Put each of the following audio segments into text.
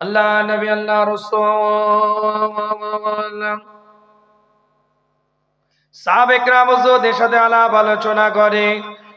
আল্লাহ নবী আল্লাহ রসুল সাবেকরা মজুদের সাথে আলাপ আলোচনা করে।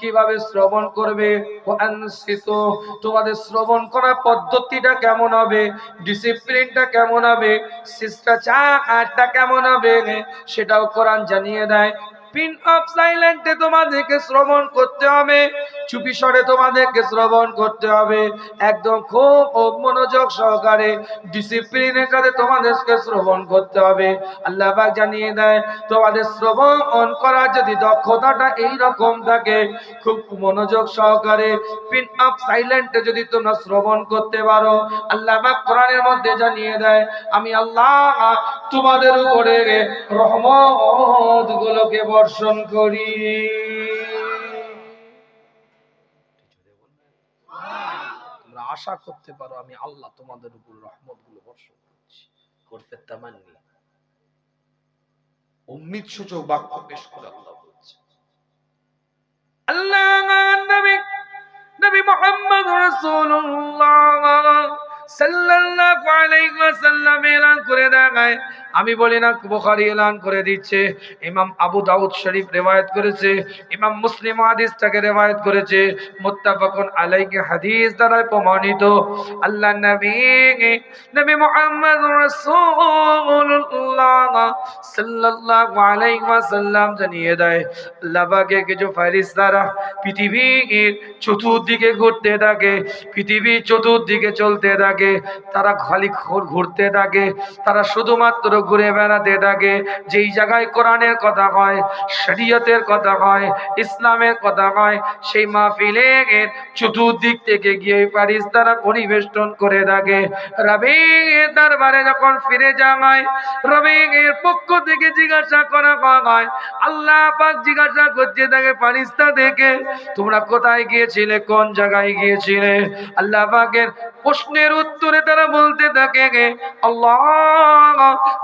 কীভাবে শ্রবণ করবে? তোমাদের শ্রবণ করার পদ্ধতিটা কেমন হবে? ডিসিপ্লিনটা কেমন হবে? শিষ্টাচারটা কেমন হবে? সেটাও কোরআন জানিয়ে দেয়। পিন অফ সাইলেন্টে তোমাদেরকে শ্রবণ করতে হবে। চুপি তোমাদেরকে শ্রবণ করতে হবে। একদম খুব মনোযোগ সহকারে ডিসিপ্লিনের সাথে তোমাদেরকে শ্রবণ করতে হবে। আল্লাহ জানিয়ে দেয়, তোমাদের শ্রবণ করার যদি দক্ষতাটা এই রকম থাকে, খুব মনোযোগ সহকারে পিন অফ সাইলেন্টে যদি তোমরা শ্রবণ করতে পারো, আল্লাহ কোরআনের মধ্যে জানিয়ে দেয়, আমি আল্লাহ তোমাদের উপরে রহমত গুলোকে বর্ষণ করি। তোমরা আশা করতে পারো আমি আল্লাহ তোমাদের উপর রহমতগুলো বর্ষণ করছি। করতে তামান্নি। উম্মিদ সূচক বাক্য পেশ করে আল্লাহ বলছে। আল্লাহ নবী রাসূলুল্লাহ সাল্লাল্লাহু আলাইহি ওয়াসাল্লাম করে দেখায় আমি বলি না, বুখারী এলান করে দিচ্ছে, ইমাম আবু দাউদ শরীফ রিওয়ায়াত করেছে, ইমাম মুসলিম হাদিসটাকে রিওয়ায়াত করেছে, মুত্তাফাকুন আলাইকে হাদিস দ্বারা প্রমাণিত, আল্লাহ নবী নবী মুহাম্মদ রাসূলুল্লাহ সাল্লাল্লাহু আলাইহি ওয়াসাল্লাম জানিয়ে দেয়, আল্লাহ পাকে কিছু ফেরেশতারা পৃথিবীর চতুর্দিকে ঘুরতে থাকে, পৃথিবীর চতুর্দিকে চলতে থাকে, তারা খালি ঘুর- ঘুরতে থাকে, তারা শুধুমাত্র ঘুরে বেড়াতে থাকে। যেই জায়গায় কোরআনের কথা হয় শরীয়তের কথা হয় ইসলামের কথা হয় সেই মাহফিলের চতুর্দিক থেকে গিয়ে পারিস তারা পরিবেষ্টন করে থাকে। রবি দরবারে যখন ফিরে যায় রবির পক্ষ থেকে জিজ্ঞাসা করা হয়, আল্লাহ পাক জিজ্ঞাসা করছে তাকে ফারিস্তা দেখে, তোমরা কোথায় গিয়েছিলে? কোন জায়গায় গিয়েছিলে? আল্লাহ পাকের প্রশ্নের উত্তরে তারা বলতে থাকে আল্লাহ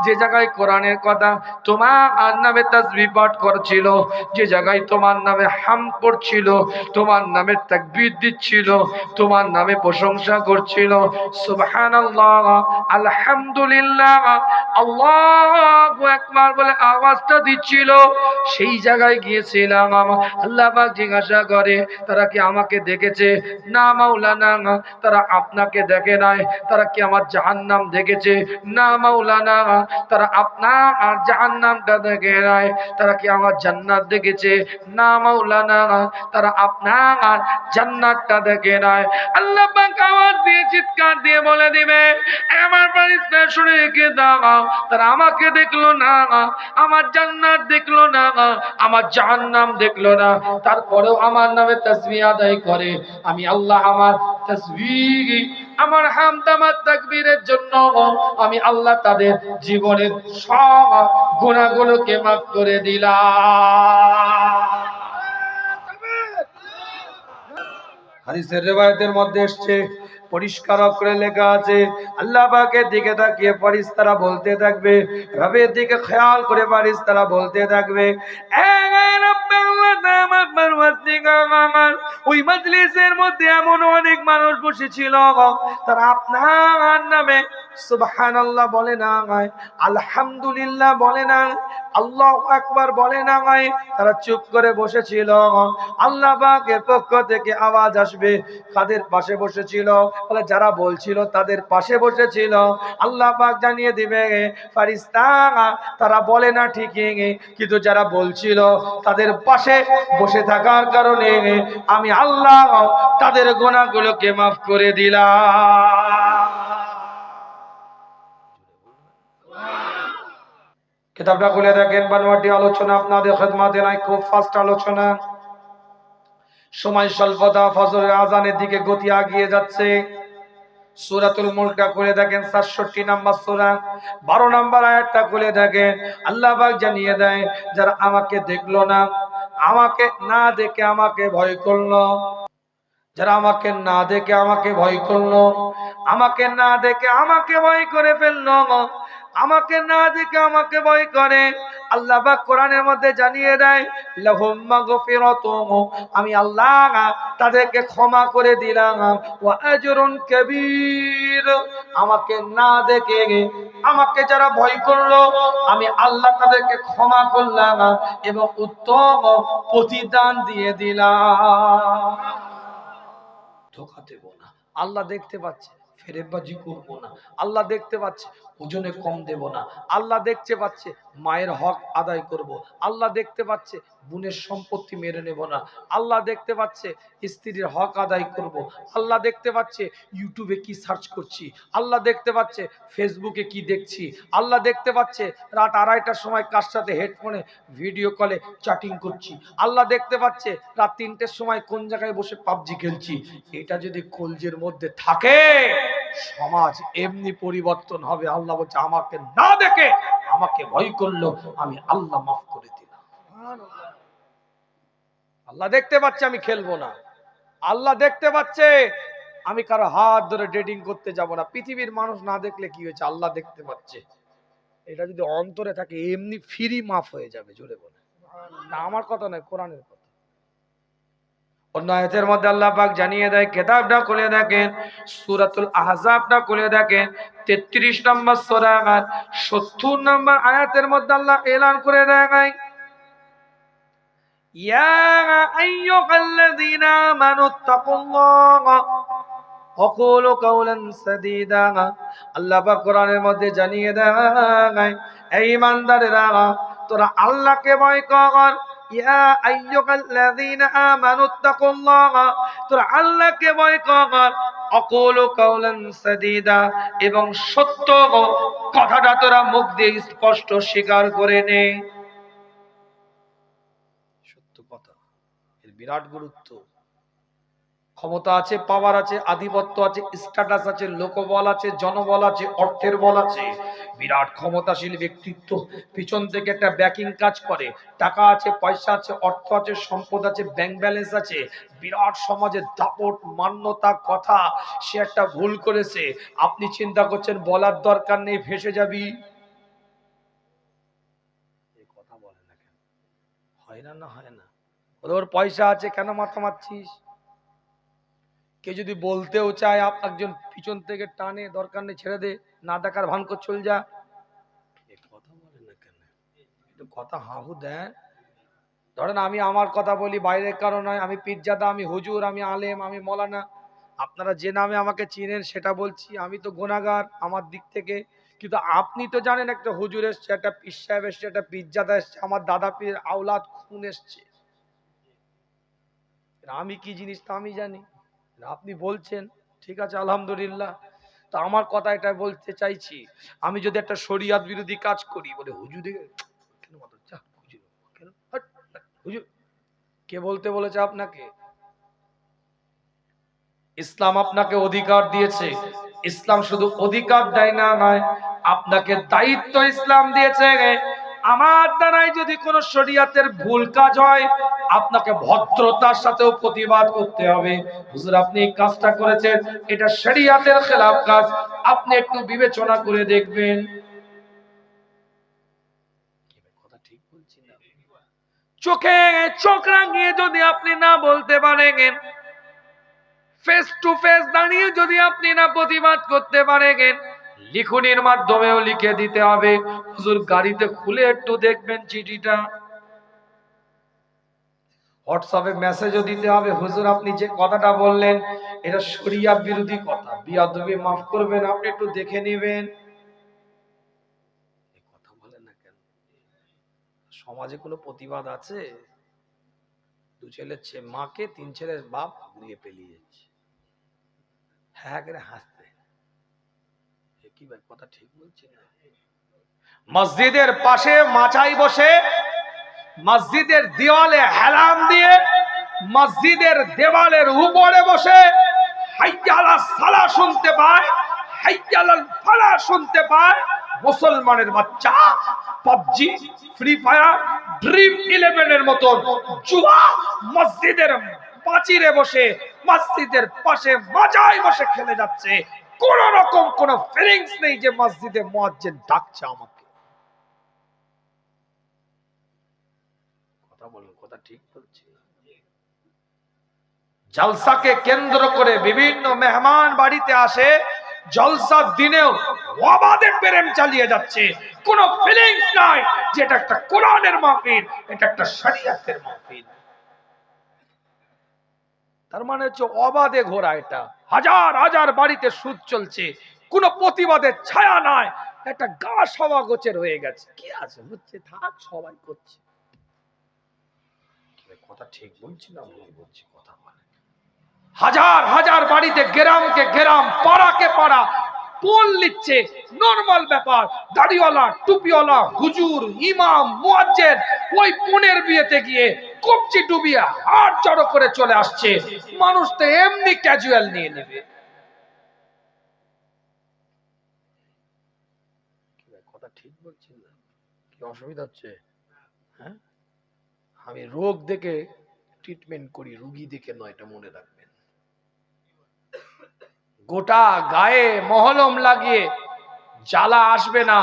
যে জায়গায় কোরআনের কথা তোমার নামে তাসবিহ পাঠ করছিল, যে জায়গায় তোমার নামে হাম করছিল তোমার নামে তাকবীর দিচ্ছিল, তোমার নামে প্রশংসা করছিল। সুবহানাল্লাহ, আলহামদুলিল্লাহ, আল্লাহু আকবার বলে আওয়াজটা দিচ্ছিল। সেই জায়গায় গিয়েছিলাম, আল্লাহ জিজ্ঞাসা করে, তারা কি আমাকে দেখেছে? না মাওলানা, তারা আপনাকে দেখে নাই, তারা কি আমার জাহান্নাম দেখেছে? না মাওলানা তারা আপনার আর জাহান্নামটা দেখে নাই তারা কি আমার জান্নাত দেখেছে? না মাওলানা, তারা আপনার আর জান্নাতটা দেখে নাই আল্লাহ পাক আওয়াজ দিয়ে চিৎকার দিয়ে বলে দিবে, আমার ফারিস্তা শুনে রেখে দাও। তারা আমাকে দেখল না, আমার জান্নাত দেখল না, আমার জাহান্নাম দেখল না। তারপরেও আমার নামে তাসবিহ আদায় করে। আমি আল্লাহ আমার তাসবিহ, আমার হামদ আমার তাকবীরের জন্য, আমি আল্লাহ তাদের জীবনের সব গুণাগুলোকে মাফ করে দিলাম। মধ্যে এসছে, পরিষ্কার অক্ষরে লেখা আছে, আল্লাহ দিকে তাকিয়ে পারিস তারা বলতে থাকবে, রবের দিকে খেয়াল করে পারিস তারা বলতে থাকবে ওই মজলিসের মধ্যে এমন অনেক মানুষ বসেছিল। তারা আপনার নামে বলে না আলহামদুলিল্লাহ বলে না আল্লাহ আকবার বলে না গায় তারা চুপ করে বসেছিল। আল্লাহ পাকের পক্ষ থেকে আওয়াজ আসবে, কাদের পাশে বসেছিল? যারা বলছিল তাদের পাশে বসেছিল। আল্লাহ পাক জানিয়ে দিবে ফারিস্তা তারা বলে না ঠিকই, কিন্তু যারা বলছিল তাদের পাশে বসে থাকার কারণে আমি আল্লাহ তাদের গোনাগুলোকে মাফ করে দিলাম। কিতাবটা খুলে দেখেন, বানোয়াটি আলোচনা আপনাদের খেদমাতে নাই, খুব ফাস্ট আলোচনা। সময় স্বল্পতা, ফজরের আজানের দিকে গতি আগিয়ে যাচ্ছে। সুরাতুল মুলকটা খুলে দেখেন, সাতষট্টি নাম্বার সুরা। বারো নাম্বার আয়াতটা খুলে দেখেন, আল্লাহ পাক জানিয়ে দেয় যারা আমাকে দেখল না আমাকে না দেখে আমাকে ভয় করল। যারা আমাকে না দেখে আমাকে ভয় করল, আমাকে না দেখে আমাকে ভয় করে ফেলল আমাকে না দেখে আমাকে ভয় করে। আল্লাহ কোরআনের মধ্যে জানিয়ে দেয় আমি আল্লাহ তাদেরকে ক্ষমা করে দিলাম। ওয়া আজরুন কবীর আমাকে না দেখে আমাকে যারা ভয় করল, আমি আল্লাহ তাদেরকে ক্ষমা করলাম এবং উত্তম প্রতিদান দিয়ে দিলাম। ধোকা দেব না। আল্লাহ দেখতে পাচ্ছে। ফেরেবাজি করব না। আল্লাহ দেখতে পাচ্ছে, ওজনে কম দেব না। আল্লাহ দেখতে পাচ্ছে, মায়ের হক আদায় করব। আল্লাহ দেখতে পাচ্ছে, বোনের সম্পত্তি মেরে নেব না। আল্লাহ দেখতে পাচ্ছে, স্ত্রীর হক আদায় করব। আল্লাহ দেখতে পাচ্ছে ইউটিউবে কি সার্চ করছি। আল্লাহ দেখতে পাচ্ছে ফেসবুকে কি দেখছি। আল্লাহ দেখতে পাচ্ছে, রাত আড়াইটার সময় কার সাথে হেডফোনে ভিডিও কলে চ্যাটিং করছি। আল্লাহ দেখতে পাচ্ছে, রাত তিনটের সময় কোন জায়গায় বসে পাবজি খেলছি। এটা যদি কলজের মধ্যে থাকে সমাজ এমনি পরিবর্তন হবে। আল্লাহ বলছে, আমাকে না দেখে আমাকে ভয় করল আমি আল্লাহ মাফ করে দিলাম। আল্লাহ দেখতে পাচ্ছে আমি খেলব না। আল্লাহ দেখতে পাচ্ছে আমি কারও হাত ধরে ডেটিং করতে যাব না। পৃথিবীর মানুষ না দেখলে কি হয়েছে? আল্লাহ দেখতে পাচ্ছে। এটা যদি অন্তরে থাকে, এমনি ফ্রি মাফ হয়ে যাবে, জোরে বলে। না, আমার কথা নয়, কোরআনের কথা। অন্য আয়াতের মধ্যে আল্লাহ পাক জানিয়ে দেয়, কেতাবটা খুলে দেখেন, সূরাতুল আহজাবটা খুলে দেখেন 33 নম্বর 70 নম্বর আয়াতের মধ্যে আল্লাহ এলান করে দেয় আল্লাহ মধ্যে জানিয়ে দেয় এই ইমানদারেরা, তোরা আল্লাহকে ভয় কর এবং সত্য কথাটা তোরা মুখ দিয়ে স্পষ্ট স্বীকার করে নে। সত্য কথা। এর বিরাট গুরুত্ব। ক্ষমতা আছে পাওয়ার আছে, আধিপত্য আছে স্ট্যাটাস আছে, লোকবল আছে, জনবল আছে, অর্থের বল আছে। বিরাট ক্ষমতাশীল ব্যক্তিত্ব পিছন থেকে একটা ব্যাকিং কাজ করে। টাকা আছে, পয়সা আছে, অর্থ আছে, সম্পদ আছে ব্যাংক ব্যালেন্স আছে। বিরাট সমাজে দাপট, মান্যতা, কথা, সে একটা ভুল করেছে। আপনি চিন্তা করছেন, বলার দরকার নেই, ভেসে যাবি। কথা বলে না কেন? হয় না না হয় না। ওর পয়সা আছে, কেন মাথা মারছিস? কে যদি বলতেও চায় আপ একজন পিছন থেকে টানে দরকার নেই ছেড়ে দে না ডাকার ভান কর চল যা। কথা বলে না কেন? একটু কথা হাহু দেন। ধরেন আমি আমার কথা বলি বাইরের কারণ নয় আমি পিজ্জাদা আমি হুজুর আমি আলেম আমি মলানা। আপনারা যে নামে আমাকে চিনেন সেটা বলছি আমি তো গোনাগার আমার দিক থেকে। কিন্তু আপনি তো জানেন একটা হুজুর এসছে একটা পিস সাহেব এসছে একটা পিজ্জাদা এসছে আমার দাদা পীর আওলাদ খুন এসছে। আমি কি জিনিস তা আমি জানি। আপনি বলছেন, ঠিক আছে, আলহামদুলিল্লাহ। তা আমার কথা এটা বলতে চাইছি, আমি যদি একটা শরিয়াত বিরোধী কাজ করি, বলে হুজুর, কে বলতে বলেছে আপনাকে? ইসলাম আপনাকে অধিকার দিয়েছে। ইসলাম শুধু অধিকার দেয় না, নয়, আপনাকে দায়িত্ব ইসলাম দিয়েছে। আমার দ্বারাই যদি কোনো শরিয়াতের ভুল কাজ হয়, আপনাকে ভদ্রতার সাথেও প্রতিবাদ করতে হবে। হুজুর, আপনি এই কাজটা করেছেন, এটা শরিয়াতের খেলাফ কাজ। আপনি একটু বিবেচনা করে দেখবেন। চোখে চোখ রাঙিয়ে যদি আপনি না বলতে পারেন ফেস টু ফেস দাঁড়িয়ে যদি আপনি না প্রতিবাদ করতে পারেন লিখুনির মাধ্যমেও লিখে দিতে হবে। হুজুর, গাড়িতে খুলে একটু দেখবেন চিঠিটা। হোয়াটসঅ্যাপে মেসেজও দিতে হবে। হুজুর, আপনি যে কথাটা বললেন, এটা শরিয়া বিরোধী কথা। বিয়াদবি মাফ করবেন, আপনি একটু দেখে নেবেন। কথা বলেন না কেন? সমাজে কোনো প্রতিবাদ আছে? দু ছেলের মাকে, তিন ছেলের বাপ, নিয়ে পেলিয়ে যাচ্ছে। হ্যাঁ করে হাসতে কি ভাই কথা ঠিক বলছি মসজিদের পাশে মাচাই বসে, মসজিদের দেওয়ালে হেলাম দিয়ে, মসজিদের দেওয়ালের উপরে বসে শুনতে পায় শুনতে মুসলমানের বাচ্চা, পাবজি, ফ্রি ফায়ার, ড্রিম ইলেভেনের মতন জুয়া মসজিদের পাঁচিরে বসে, মসজিদের পাশে মাজায় বসে খেলে যাচ্ছে। কোন রকম কোন ফিলিংস নেই যে মসজিদে মুয়াজ্জিন ডাকছে আমাকে। কথা বলুন, কথা ঠিক বলছি। জলসাকে কেন্দ্র করে বিভিন্ন মেহমান বাড়িতে আসে জলসার দিনেও অবাধে প্রেম চালিয়ে যাচ্ছে। কোনো ফিলিংস নাই যে এটা একটা কোরআনের মাহফিল, এটা একটা শরিয়াতের মাহফিল। তার মানে হচ্ছে অবাধে ঘোরা এটা। হাজার হাজার বাড়িতে সুদ চলছে। কোনো প্রতিবাদের ছায়া নাই। একটা গা সভা গোচের হয়ে গেছে। কি আছে? হচ্ছে থাক সবাই করছে। কথা ঠিক বলছি না ভুল বলছি কথা বলে। হাজার হাজার বাড়িতে গ্রামকে গ্রাম পাড়াকে পাড়া পোল নিচ্ছে। নর্মাল ব্যাপার। দাড়িওয়ালা টুপিওয়ালা হুজুর ইমাম মুয়াজ্জেন ওই পোনের বিয়েতে গিয়ে কবজি ডুবিয়ে হাত জড়ো করে চলে আসছে। মানুষ তো এমনি ক্যাজুয়াল নিয়ে নেবে। কথা ঠিক বলছি কি অসুবিধা হচ্ছে? হ্যাঁ? আমি রোগ দেখে ট্রিটমেন্ট করি, রুগী দেখে নয়, এটা মনে রাখবেন। গোটা গায়ে মহলম লাগিয়ে, জ্বালা আসবে না।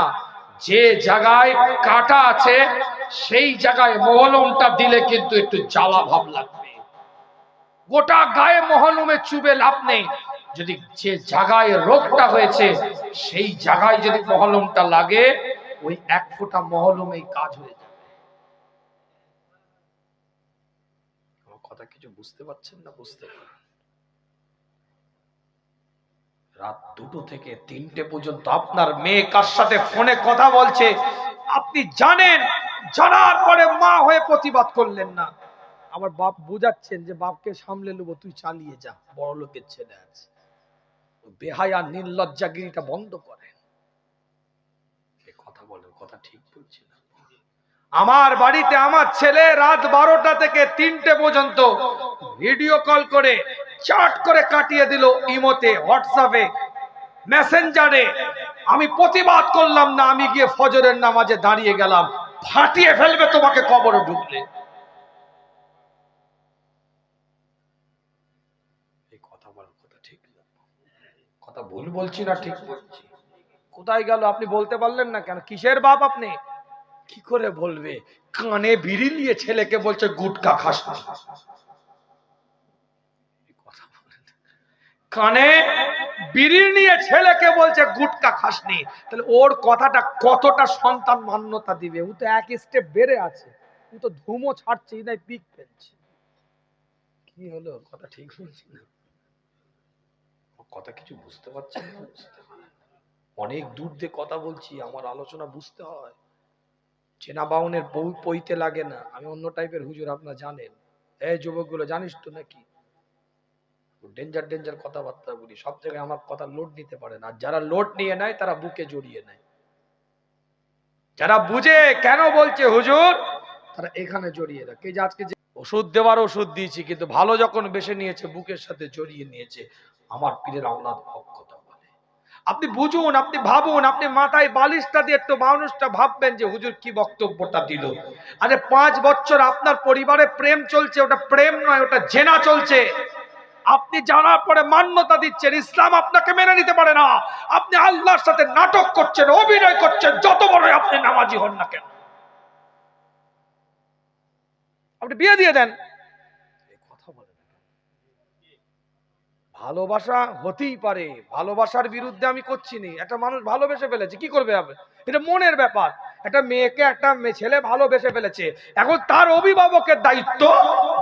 যে জায়গায় কাটা আছে, সেই জায়গায় মহলমটা দিলে কিন্তু একটু জ্বালা ভাব লাগবে। গোটা গায়ে মহলমে চুবে লাভ নেই। যদি যে জায়গায় রোগটা হয়েছে, সেই জায়গায় যদি মহলমটা লাগে, ওই এক ফোঁটা মহলমেই কাজ হয়ে যাবে। কথা কিছু বুঝতে পারছেন না? বুঝতে পারেন রাত দুটো থেকে তিনটে পর্যন্ত আপনার মেয়ে কার সাথে ফোনে কথা বলছে? আপনি জানেন, জানার পরে মা হয়ে প্রতিবাদ করলেন না। আমার বাপ বুঝাচ্ছেন যে বাপকে সামলে নেব, তুই চালিয়ে যা, বড় লোকের ছেলে আছে। বেহায়া, নির্লজ্জাগিরিটা বন্ধ করে এই কথা বলেন কথা ঠিক বলছি না। আমার বাড়িতে আমার ছেলে রাত বারোটা থেকে তিনটে পর্যন্ত ভিডিও কল করে চাট করে কাটিয়ে দিল ইমোতে, হোয়াটসঅ্যাপে, মেসেঞ্জারে। আমি প্রতিবাদ করলাম না, আমি গিয়ে ফজরের নামাজে দাঁড়িয়ে গেলাম। ফাটিয়ে ফেলবে তোমাকে কবরে ঢুকলে। কথা ভুল বলছি না ঠিক বলছি। কোথায় গেল আপনি বলতে পারলেন না কেন? কিসের বাপ আপনি? কি করে বলবে? কানে বিড়ি নিয়ে ছেলেকে বলছে, গুটকা খাস না। এই কথা বলেন। কানে বিড়ি নিয়ে ছেলেকে বলছে, গুটকা খাসনি। তাহলে ওর কথাটা কতটা সন্তান মান্যতা দিবে? ও তো এক স্টেপ বেড়ে আছে। ও তো ধুমো ছাড়ছে নাই পিক ফেলছে। কি হলো? কথা ঠিক বলছি না। কথা কিছু বুঝতে পারছেন না। অনেক দূর দিয়ে কথা বলছি, আমার আলোচনা বুঝতে হয়। চেনা বাউনের বউ পইতে লাগে না। আমি অন্য টাইপের হুজুর, আপনারা জানেন। এই যুবকগুলো, জানিস তো নাকি? ডেঞ্জার ডেঞ্জার কথাবার্তা বলি। সব জায়গায় আমার কথা লোড নিতে পারে না। যারা লোড নিয়ে নেয়, তারা বুকে জড়িয়ে নেয়। যারা বুঝে কেন বলছে হুজুর, তারা এখানে জড়িয়ে রাখে। যে আজকে যে ওষুধ দেওয়ার ওষুধ দিয়েছি, কিন্তু ভালো যখন বেছে নিয়েছে, বুকের সাথে জড়িয়ে নিয়েছে, আমার পীরের আওলাদ হক বলে। আপনি বুঝুন, আপনি ভাবুন, আপনি মাথায় বালিশটা দিয়ে একটু মানুষটা ভাববেন যে হুজুর কি বক্তব্যটা দিল। আরে পাঁচ বছর আপনার পরিবারে প্রেম চলছে, ওটা প্রেম নয়, ওটা জেনা চলছে। আপনি জানার পরে মান্যতা দিচ্ছেন, ইসলাম আপনাকে মেনে নিতে পারে না। আপনি আল্লাহর সাথে নাটক করছেন, অভিনয় করছেন, যত বড় আপনি নামাজি হন না কেন। আপনি বিয়ে দিয়ে দেন। ভালোবাসা হতেই পারে, ভালোবাসার বিরুদ্ধে আমি করছি নি। একটা মানুষ ভালোবেসে ফেলেছে, কি করবে এটা মনের ব্যাপার। একটা মেয়েকে একটা ছেলে ভালোবেসে ফেলেছে। এখন তার অভিভাবকের দায়িত্ব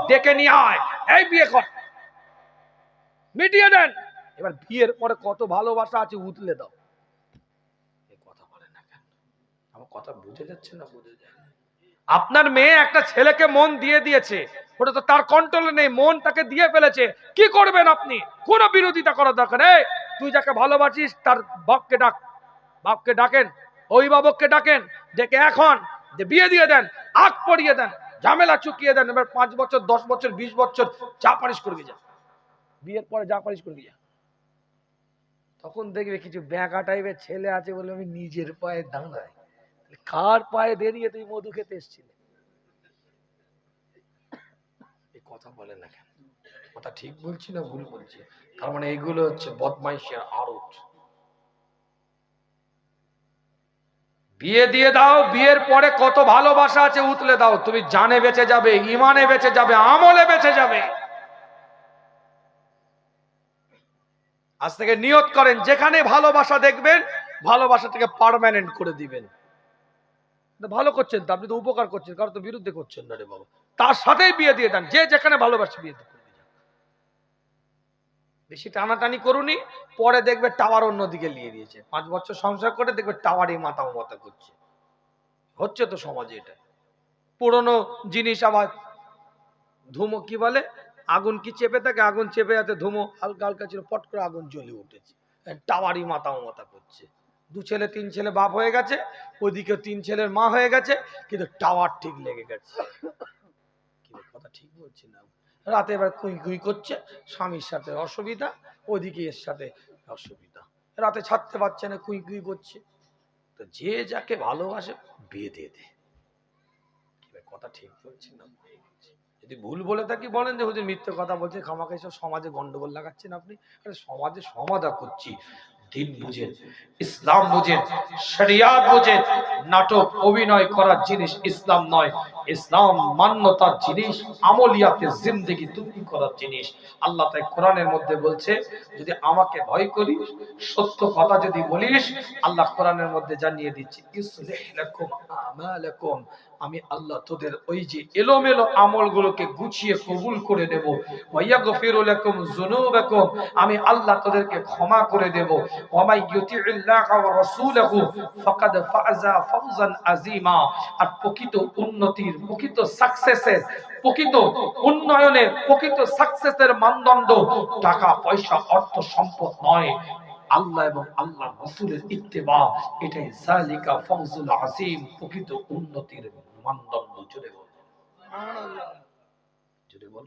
ডেকে নিয়ে আয়। এই বিয়ে কর। মিটিয়ে দেন। এবার বিয়ের পরে কত ভালোবাসা আছে উতলে দাও। কথা না কেন? আমার কথা বুঝে যাচ্ছে না বুঝে আপনার মেয়ে একটা ছেলেকে মন দিয়ে দিয়েছে, ওটা তো তার কন্ট্রোলে নেই, মন তাকে দিয়ে ফেলেছে। কি করবেন আপনি? কোনো বিরোধিতা করার দরকার তুই যাকে ভালোবাসিস, তার বাপকে ডাক। বাপকে ডাকেন, অভিভাবককে ডাকেন, ডেকে এখন যে বিয়ে দিয়ে দেন, আগ পড়িয়ে দেন, ঝামেলা চুকিয়ে দেন, এবার পাঁচ বছর, দশ বছর, বিশ বছর চা পারিশ করবি যা। বিয়ের পরে যা পারিশ করবি যা তখন দেখবে কিছু ব্যাঁকা টাইপের ছেলে আছে বলে আমি নিজের পায়ে দাঁড়াই। কার পায়ে দাঁড়িয়ে তুই মধু খেতে এসেছিলে? এই কথা বলে না কেন? কথা ঠিক বলছি না ভুল বলছি? তার মানে এগুলো হচ্ছে বদমাইশের আড়ত। বিয়ে দিয়ে দাও বিয়ের পরে কত ভালোবাসা আছে উতলে দাও। তুমি জানে বেঁচে যাবে ইমানে বেঁচে যাবে আমলে বেঁচে যাবে। আজ থেকে নিয়ত করেন, যেখানে ভালোবাসা দেখবেন, ভালোবাসাটাকে পার্মানেন্ট করে দিবেন। ভালো করছেন তো, আপনি তো উপকার করছেন, কারও তো বিরুদ্ধে করছেন না রে বাবা। তার সাথেই বিয়ে দিয়ে দেন, যে যেখানে ভালোবাসে বিয়ে দিয়ে। বেশি টানাটানি করুনি, পরে দেখবে টাওয়ার অন্যদিকে নিয়ে দিয়েছে পাঁচ বছর সংসার করে দেখবে টাওয়ারই মাথা মাথা করছে। হচ্ছে তো সমাজে এটা। পুরনো জিনিস আবার ধুমো কি বলে? আগুন কি চেপে থাকে? আগুন চেপে যাতে ধুমো, হালকা হালকা ছিল, পট করে আগুন জ্বলে উঠেছে। টাওয়ারই মাথা মাথা করছে। দু ছেলে, তিন ছেলে বাপ হয়ে গেছে, ওইদিকে তিন ছেলের মা হয়ে গেছে, কিন্তু টাওয়ার ঠিক লেগে গেছে। কথা ঠিক বলছি না? রাতে এবার কুই কুই করছে, স্বামীর সাথে অসুবিধা ওদিকে এর সাথে অসুবিধা। রাতে ছাড়তে পারছে না, কুই কুই করছে। তো যে যাকে ভালোবাসে দিয়ে। দে কথা ঠিক বলছি না? যদি ভুল বলে থাকি বলেন যে, হুজুর মিথ্যে কথা বলছে খামাকে সব সমাজে গন্ডগোল লাগাচ্ছেন আপনি? সমাজে সমাধা করছি, দিন বুঝেন, ইসলাম বুঝেন, শরিয়াত বুঝেন, নাটক, অভিনয় করার জিনিস ইসলাম নয়। ইসলাম মান্যতার জিনিস, আমলিয়াতে জিন্দেগি তৈরি করার জিনিস। আল্লাহ তাই কোরআনের মধ্যে বলছে, যদি আমাকে ভয় করিস, সত্য কথা যদি বলিস, আল্লাহ কোরআনের মধ্যে জানিয়ে দিচ্ছে আমি আল্লাহ তোদের ওই যে এলোমেলো আমলগুলোকে গুছিয়ে কবুল করে নেব ওয়ায়াগফিরু লাকুম যুনুবাকুম আমি আল্লাহ তোদেরকে ক্ষমা করে দেব। ওয়ামাই ইউতিউল্লাহ ওয়া রাসূলহু ফাকাদ ফাযা ফাওজান আযীমা। আর প্রকৃত উন্নতির প্রকৃত সাকসেসের প্রকৃত উন্নয়নের প্রকৃত সাকসেসের মানদণ্ড। টাকা পয়সা অর্থ সম্পদ নয়। আল্লাহ এবং আল্লাহ রসুলের ইত্তেবা। এটাই জালিকা ফজুল আসিম প্রকৃত উন্নতির মানদণ্ড। জুড়ে বল। জুড়ে বল।